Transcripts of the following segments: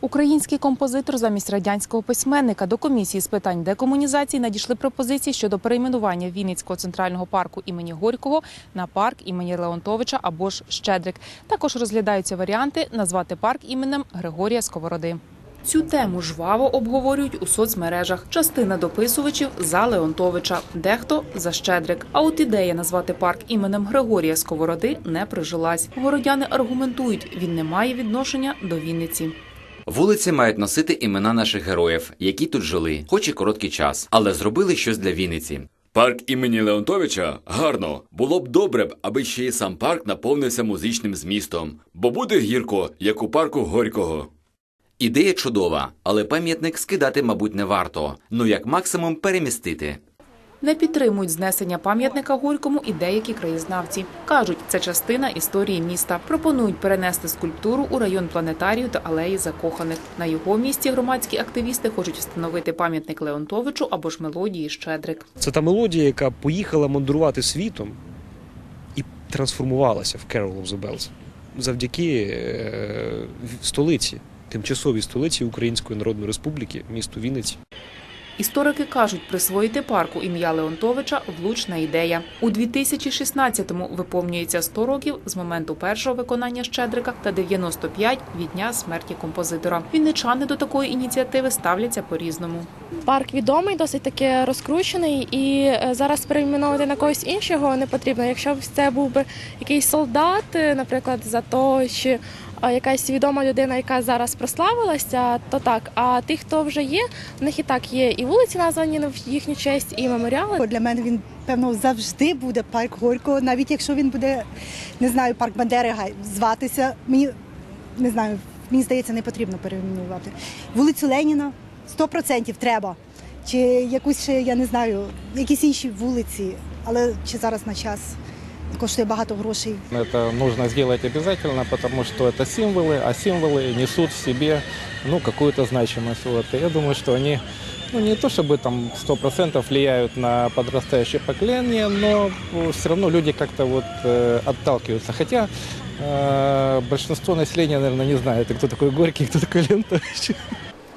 Український композитор замість радянського письменника до комісії з питань декомунізації надійшли пропозиції щодо перейменування Вінницького центрального парку імені Горького на парк імені Леонтовича або ж Щедрик. Також розглядаються варіанти назвати парк іменем Григорія Сковороди. Цю тему жваво обговорюють у соцмережах. Частина дописувачів за Леонтовича, дехто за Щедрик. А от ідея назвати парк іменем Григорія Сковороди не прижилась. Городяни аргументують, він не має відношення до Вінниці. Вулиці мають носити імена наших героїв, які тут жили, хоч і короткий час, але зробили щось для Вінниці. Парк імені Леонтовича гарно. Було б добре аби ще й сам парк наповнився музичним змістом, бо буде гірко, як у парку Горького. Ідея чудова, але пам'ятник скидати, мабуть, не варто. Ну як максимум перемістити. Не підтримують знесення пам'ятника Горькому і деякі краєзнавці. Кажуть, це частина історії міста. Пропонують перенести скульптуру у район планетарію та алеї закоханих. На його місці громадські активісти хочуть встановити пам'ятник Леонтовичу або ж мелодії Щедрик. Це та мелодія, яка поїхала мандрувати світом і трансформувалася в Carol of the Bells завдяки е, столиці, тимчасовій столиці Української Народної Республіки, місту Вінниці. Історики кажуть, присвоїти парку ім'я Леонтовича влучна ідея. У 2016-му виповнюється 100 років з моменту першого виконання Щедрика та 95 від дня смерті композитора. Вінничани до такої ініціативи ставляться по-різному. Парк відомий, досить таки розкручений, і е, зараз перейменовувати на когось іншого не потрібно. Якщо б це був би якийсь солдат, е, наприклад, за то, чи якась відома людина, яка зараз прославилася, то так. А тих, хто вже є, в них і так є і вулиці названі в їхню честь, і меморіали. Для мене він певно завжди буде парк Горького, навіть якщо він буде, не знаю, парк Бандери зватися. Мені не знаю, мені здається, не потрібно перейменувати. Вулицю Леніна 100% треба. Чи якусь ще, я не знаю, якісь інші вулиці, але чи зараз на час коштує багато грошей. Это нужно сделать обязательно, потому что это символы, а символы несут в себе ну, какую-то значимость. Вот. И я думаю, что они ну, не то чтобы там 100% влияют на подрастающее поколение, но все равно люди как-то вот э, отталкиваются. Хотя э, большинство населения, наверное, не знает, кто такой Горький, кто такой Лентович.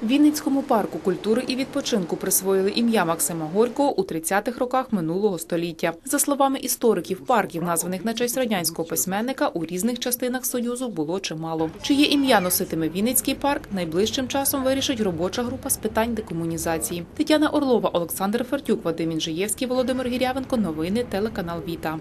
Вінницькому парку культури і відпочинку присвоїли ім'я Максима Горького у 30-х роках минулого століття. За словами істориків, парків, названих на честь радянського письменника, у різних частинах союзу було чимало. Чиє ім'я носитиме Вінницький парк, найближчим часом вирішить робоча група з питань декомунізації. Тетяна Орлова, Олександр Фертюк, Вадим Інжиєвський, Володимир Гірявенко. Новини телеканал Віта.